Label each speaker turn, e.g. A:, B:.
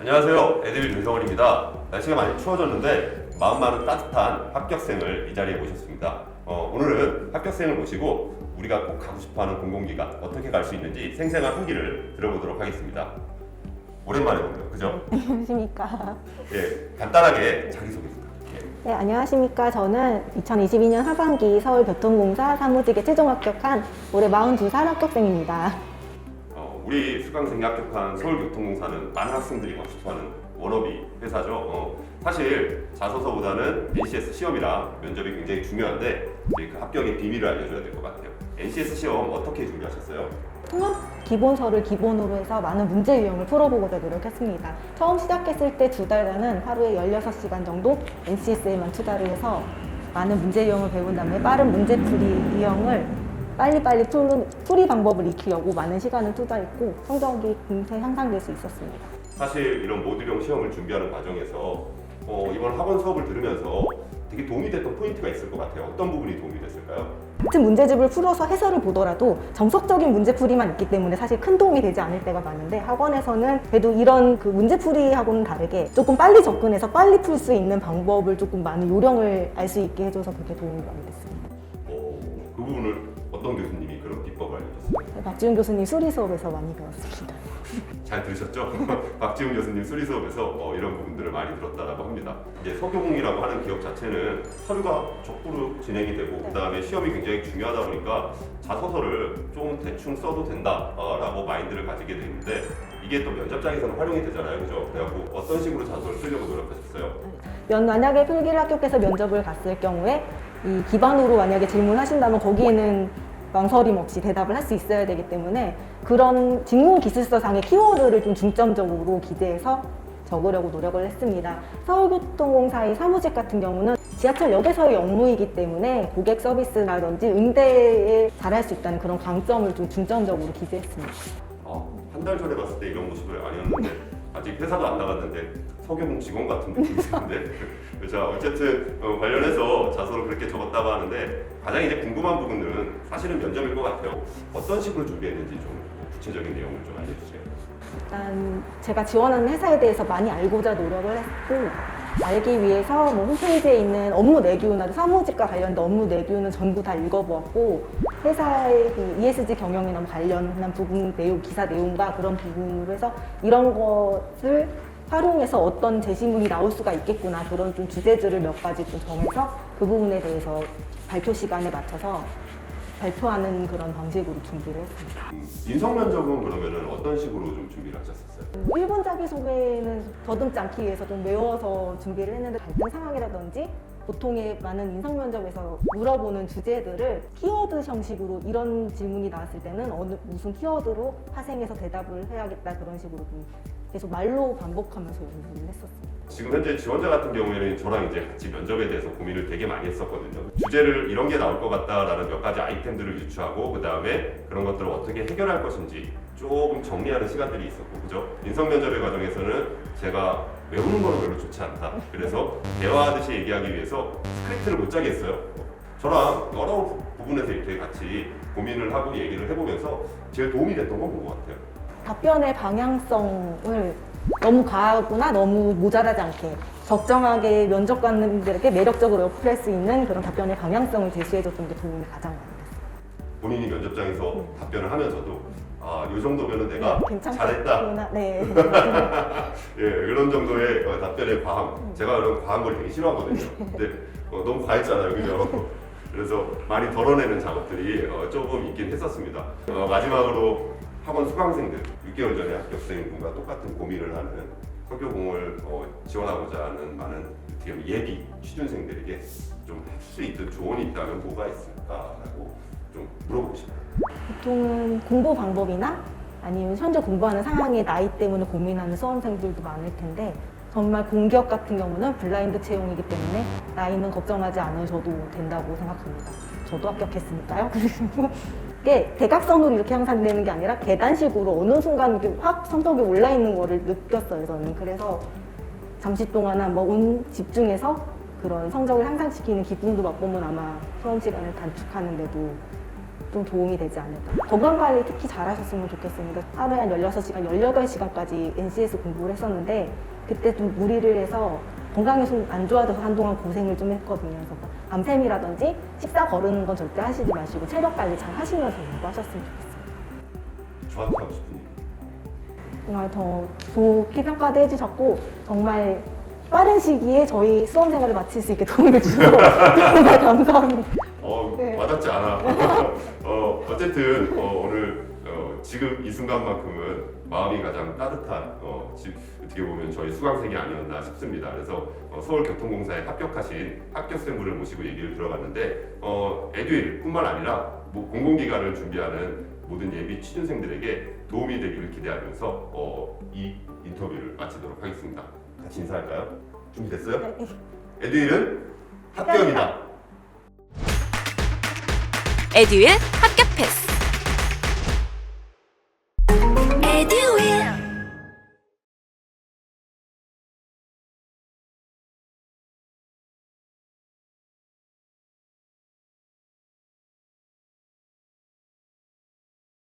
A: 안녕하세요. 에드윌 윤성원입니다. 날씨가 많이 추워졌는데 마음만은 따뜻한 합격생을 이 자리에 모셨습니다. 어, 오늘은 합격생을 모시고 우리가 꼭 가고 싶어하는 공공기관 어떻게 갈 수 있는지 생생한 후기를 들어보도록 하겠습니다. 오랜만에 보네요, 그죠?
B: 안녕하십니까.
A: 예, 간단하게 자기소개 부탁드릴게요.
B: 네, 안녕하십니까. 저는 2022년 하반기 서울교통공사 사무직에 최종 합격한 올해 42살 합격생입니다.
A: 어, 우리 수강생이 합격한 서울교통공사는 많은 학생들이 싶어하는 워너비 회사죠. 어, 사실 자소서보다는 NCS 시험이랑 면접이 굉장히 중요한데 이제 그 합격의 비밀을 알려줘야 될 것 같아요. NCS 시험 어떻게 준비하셨어요?
B: 통합 기본서를 기본으로 해서 많은 문제 유형을 풀어보고자 노력했습니다. 처음 시작했을 때 두 달간은 하루에 16시간 정도 NCS에만 투자를 해서 많은 문제 유형을 배운 다음에 빠른 문제풀이 유형을 빨리빨리 풀, 풀이 방법을 익히려고 많은 시간을 투자했고 성적이 금세 향상될 수 있었습니다.
A: 사실 이런 모듈형 시험을 준비하는 과정에서 어, 이번 학원 수업을 들으면서 되게 도움이 됐던 포인트가 있을 것 같아요. 어떤 부분이 도움이 됐을까요?
B: 같은 문제집을 풀어서 해설을 보더라도 정석적인 문제풀이만 있기 때문에 사실 큰 도움이 되지 않을 때가 많은데 학원에서는 그래도 이런 그 문제풀이하고는 다르게 조금 빨리 접근해서 빨리 풀 수 있는 방법을 조금 많은 요령을 알 수 있게 해줘서 그게 도움이 많이 됐습니다.
A: 어, 그 부분을 어떤 교수님이 그런 비법을 알려줬어요?
B: 박지훈 교수님 수리 수업에서 많이 배웠습니다.
A: 잘 들으셨죠? 박지훈 교수님 수리 수업에서 어, 이런 부분들을 많이 들었다라고 합니다. 이제 서교공이라고 하는 기업 자체는 서류가 적부로 진행이 되고 그 다음에 시험이 굉장히 중요하다 보니까 자소서를 좀 대충 써도 된다라고 마인드를 가지게 되는데 이게 또 면접장에서는 활용이 되잖아요, 그죠? 그래갖고 어떤 식으로 자소서를 쓰려고 노력하셨어요?
B: 면 만약에 필기를 합격해서 면접을 갔을 경우에 이 기반으로 만약에 질문하신다면 거기에는 망설임 없이 대답을 할 수 있어야 되기 때문에 그런 직무 기술서상의 키워드를 좀 중점적으로 기재해서 적으려고 노력을 했습니다. 서울교통공사의 사무직 같은 경우는 지하철역에서의 업무이기 때문에 고객 서비스라든지 응대에 잘할 수 있다는 그런 강점을 좀 중점적으로 기재했습니다.
A: 한달 전에 봤을 때 이런 모습을 아니었는데 아직 회사도 안 나갔는데 서교공 직원 같은 느낌이 드는데. 자 어쨌든 어, 관련해서 자소를 그렇게 적었다고 하는데 가장 이제 궁금한 부분은 사실은 면접일 것 같아요. 어떤 식으로 준비했는지 좀 구체적인 내용을 좀 알려주세요.
B: 일단 제가 지원하는 회사에 대해서 많이 알고자 노력을 했고 알기 위해서 뭐 홈페이지에 있는 업무 내규나 사무직과 관련된 업무 내규는 전부 다 읽어보았고 회사의 그 ESG 경영이나 뭐 관련한 부분 내용 기사 내용과 그런 부분으로 해서 이런 것을 활용해서 어떤 제시문이 나올 수가 있겠구나 그런 좀 주제들을 몇 가지 좀 정해서 그 부분에 대해서 발표 시간에 맞춰서 발표하는 그런 방식으로 준비를 했습니다.
A: 음, 인성 면접은 그러면은 어떤 식으로 좀 준비를 하셨었어요?
B: 1분 자기소개는 더듬지 않기 위해서 좀 외워서 준비를 했는데 갈등 상황이라든지 보통의 많은 인성 면접에서 물어보는 주제들을 키워드 형식으로 이런 질문이 나왔을 때는 어느 무슨 키워드로 파생해서 대답을 해야겠다 그런 식으로 좀 계속 말로 반복하면서 연습을 했었습니다.
A: 지금 현재 지원자 같은 경우에는 저랑 이제 같이 면접에 대해서 고민을 되게 많이 했었거든요. 주제를 이런 게 나올 것 같다라는 몇 가지 아이템들을 유추하고 그 다음에 그런 것들을 어떻게 해결할 것인지 조금 정리하는 시간들이 있었고 그죠? 인성 면접의 과정에서는 제가 외우는 거는 별로 좋지 않다. 그래서 대화하듯이 얘기하기 위해서 스크립트를 못 짜겠어요. 저랑 여러 부- 부분에서 이렇게 같이 고민을 하고 얘기를 해보면서 제일 도움이 됐던 건 그거 같아요.
B: 답변의 방향성을 너무 과하거나 너무 모자라지 않게 적정하게 면접관들에게 매력적으로 어필할 수 있는 그런 답변의 방향성을 제시해줬던 게 도움이 가장 많이 됐어요.
A: 본인이 면접장에서 답변을 하면서도 아, 이 정도면은 내가
B: 네,
A: 잘했다.
B: 네.
A: 예, 그런 정도의 어, 답변의 과함. 제가 그런 과한 걸 되게 싫어하거든요. 근데 어, 너무 과했잖아요, 그죠? 그래서 많이 덜어내는 작업들이 어, 조금 있긴 했었습니다. 어, 마지막으로 학원 수강생들, 6개월 전에 합격생분과 똑같은 고민을 하는 서교공을 어, 지원하고자 하는 많은 예비 취준생들에게 좀 할 수 있는 조언이 있다면 뭐가 있을까라고 좀 물어보고 싶어요.
B: 보통은 공부 방법이나 아니면 현재 공부하는 상황의 나이 때문에 고민하는 수험생들도 많을 텐데 정말 공기업 같은 경우는 블라인드 채용이기 때문에 나이는 걱정하지 않으셔도 된다고 생각합니다. 저도 합격했으니까요. 그리고 이 게 대각선으로 이렇게 향상되는 게 아니라 계단식으로 어느 순간 이렇게 확 성적이 올라 있는 거를 느꼈어요. 저는 그래서 잠시 동안 한번 온 집중해서 그런 성적을 향상시키는 기쁨도 맛보면 아마 수험 시간을 단축하는 데도 좀 도움이 되지 않을까. 건강관리 특히 잘 하셨으면 좋겠습니다. 하루에 한 16시간, 18시간까지 NC에서 공부를 했었는데 그때 좀 무리를 해서 건강이 좀 안 좋아져서 한동안 고생을 좀 했거든요. 그래서 밤샘이라든지 식사 거르는 건 절대 하시지 마시고 체력 관리 잘 하시면서 공부하셨으면 좋겠어요.
A: 저한테 하고 싶은 얘기.
B: 정말 더 좋게 평가도 해주셨고 정말 빠른 시기에 저희 수험 생활을 마칠 수 있게 도움을 주셔서 정말 감사합니다.
A: 어,
B: 네.
A: 와닿지 않아. 어, 어쨌든 어, 오늘 어, 지금 이 순간만큼은 마음이 가장 따뜻한 어, 지- 어떻게 보면 저희 수강생이 아니었나 싶습니다. 그래서 어, 서울교통공사에 합격하신 합격생분을 모시고 얘기를 들어봤는데 어, 에듀일뿐만 아니라 뭐 공공기관을 준비하는 모든 예비 취준생들에게 도움이 되기를 기대하면서 어, 이 인터뷰를 마치도록 하겠습니다. 같이 인사할까요? 준비됐어요?
B: 네.
A: 에듀일은 합격이다.
C: 에듀윌 합격 패스.